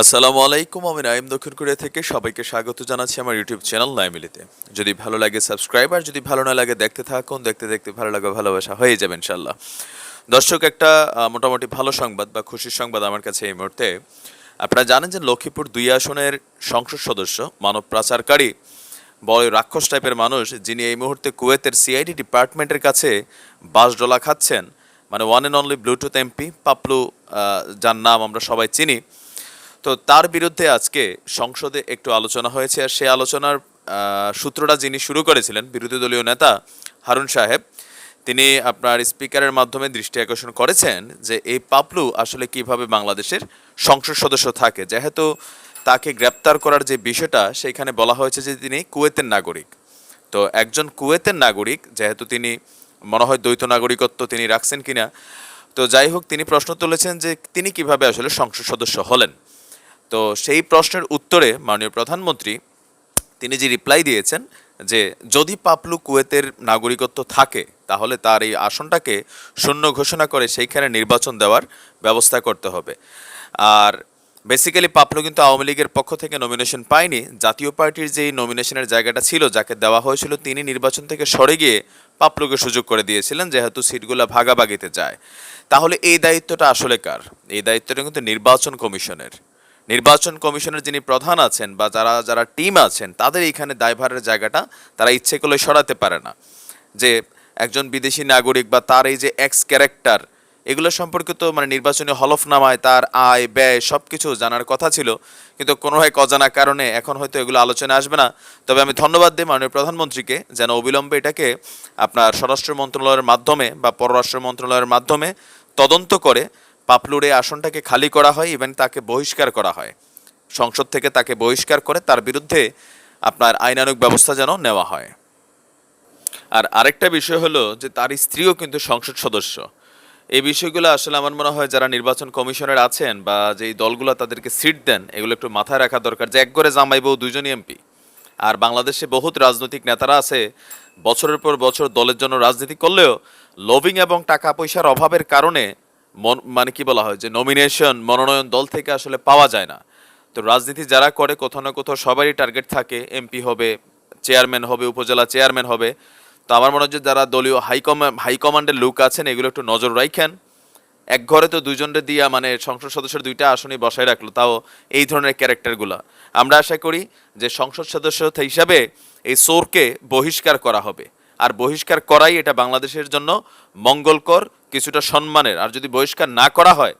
আসসালামু আলাইকুম, আমি নাইম দক্ষিণ কোরিয়া থেকে সবাইকে স্বাগত জানাচ্ছি আমার ইউটিউব চ্যানেল নাইমিলিতে যদি ভালো লাগে সাবস্ক্রাইব, আর যদি ভালো না লাগে দেখতে থাকুন, দেখতে দেখতে ভালো লাগে, ভালোবাসা হয়ে যাবে ইনশাল্লাহ দর্শক, একটা মোটামুটি ভালো সংবাদ বা খুশির সংবাদ আমার কাছে এই মুহূর্তে। আপনারা জানেন যে লক্ষ্মীপুর দুই আসনের সংসদ সদস্য, মানব পাচারকারী, বড় রাক্ষস টাইপের মানুষ, যিনি এই মুহূর্তে কুয়েতের সিআইডি ডিপার্টমেন্টের কাছে বাস ডলা খাচ্ছেন। মানে one and only bluetooth MP Paplu যার নাম আমরা সবাই চিনি। তো তার বিরুদ্ধে আজকে সংসদে একটু আলোচনা হয়েছে, আর সেই আলোচনার সূত্রটা যিনি শুরু করেছিলেন, বিরোধী দলীয় নেতা হারুন সাহেব, তিনি আপনার স্পিকারের মাধ্যমে দৃষ্টি আকর্ষণ করেছেন যে এই পাপলু আসলে কীভাবে বাংলাদেশের সংসদ সদস্য থাকে। যেহেতু তাকে গ্রেপ্তার করার যে বিষয়টা, সেইখানে বলা হয়েছে যে তিনি কুয়েতের নাগরিক। তো একজন কুয়েতের নাগরিক, যেহেতু তিনি মনে হয় দ্বৈত নাগরিকত্ব তিনি রাখছেন কিনা, তো যাই হোক, তিনি প্রশ্ন তুলেছেন যে তিনি কীভাবে আসলে সংসদ সদস্য হলেন। তো সেই প্রশ্নের উত্তরে মাননীয় প্রধানমন্ত্রী, তিনি যে রিপ্লাই দিয়েছেন যে যদি পাপলু কুয়েতের নাগরিকত্ব থাকে, তাহলে তার এই আসনটাকে শূন্য ঘোষণা করে সেইখানে নির্বাচন দেওয়ার ব্যবস্থা করতে হবে। আর বেসিক্যালি পাপলু কিন্তু আওয়ামী লীগের পক্ষ থেকে নমিনেশন পায়নি। জাতীয় পার্টির যেই নমিনেশনের জায়গাটা ছিল, যাকে দেওয়া হয়েছিল, তিনি নির্বাচন থেকে সরে গিয়ে পাপলুকে সুযোগ করে দিয়েছিলেন, যেহেতু সিটগুলো ভাগাভাগিতে যায়। তাহলে এই দায়িত্বটা আসলে কার? এই দায়িত্বটা কিন্তু নির্বাচন কমিশনের। নির্বাচন কমিশনের যিনি প্রধান আছেন বা যারা যারা টিম আছেন, তাদের এইখানে দায়ভারের জায়গাটা তারা ইচ্ছে করলে সরাতে পারে না। যে একজন বিদেশি নাগরিক বা তার এই যে এক্স ক্যারেক্টার এগুলো সম্পর্কে তো মানে নির্বাচনী হলফনামায় তার আয়, ব্যয় সব কিছু জানার কথা ছিল। কিন্তু কোনো এক অজানা কারণে এখন হয়তো এগুলো আলোচনা আসবে না। তবে আমি ধন্যবাদ দিই মাননীয় প্রধানমন্ত্রীকে যেন অবিলম্বে এটাকে আপনার স্বরাষ্ট্র মন্ত্রণালয়ের মাধ্যমে বা পররাষ্ট্র মন্ত্রণালয়ের মাধ্যমে তদন্ত করে পাপলুর আসনটাকে খালি করা হয় ইভেন তাকে বহিষ্কার করা হয়। সংসদ থেকে তাকে বহিষ্কার করে তার বিরুদ্ধে আপনার আইনানুগ ব্যবস্থা যেন নেওয়া হয়। আর আরেকটা বিষয় হলো যে তার স্ত্রীও কিন্তু সংসদ সদস্য। এই বিষয়গুলো আসলে আমার মনে হয় যারা নির্বাচন কমিশনের আছেন বা যেই দলগুলো তাদেরকে সিট দেন, এগুলো একটু মাথায় রাখা দরকার। যে এক করে জামাই বউ দুজনই এমপি। আর বাংলাদেশে বহুত রাজনৈতিক নেতারা আছে, বছরের পর বছর দলের জন্য রাজনীতি করলেও লবিং এবং টাকা পয়সার অভাবের কারণে মন কি বলা হয়, যে নমিনেশন মনোনয়ন দল থেকে আসলে পাওয়া যায় না। তো রাজনীতি যারা করে, কোথাও না কোথাও সবারই টার্গেট থাকে এমপি হবে চেয়ারম্যান হবে, উপজেলা চেয়ারম্যান হবে। তো আমার মনে হয় যে যারা দলীয় হাইকমান্ড হাইকমান্ডের লোক আছেন, এগুলো একটু নজর রাখেন এক ঘরে তো দুজনরে দিয়া মানে সংসদ সদস্যের দুইটা আসনই বসায় রাখল, তাও এই ধরনের ক্যারেক্টারগুলো আমরা আশা করি যে সংসদ সদস্য হিসাবে এই সোরকে বহিষ্কার করা হবে। আর বহিষ্কার করাই এটা বাংলাদেশের জন্য মঙ্গলকর, কিছুটা সম্মানের। আর যদি বহিষ্কার না করা হয়,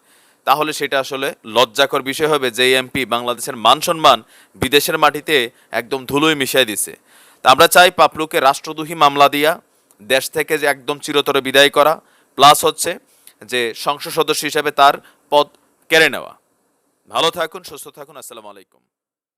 তাহলে সেটা আসলে লজ্জাকর বিষয় হবে যে এমপি বাংলাদেশের মান সম্মান বিদেশের মাটিতে একদম ধুলোয় মিশিয়ে দিছে। তা আমরা চাই পাপলুকে রাষ্ট্রদ্রোহী মামলা দিয়া, দেশ থেকে যে একদম চিরতরে বিদায় করা, প্লাস হচ্ছে যে সংসদ সদস্য হিসেবে তার পদ কেড়ে নেওয়া। ভালো থাকুন, সুস্থ থাকুন, আসসালামু আলাইকুম।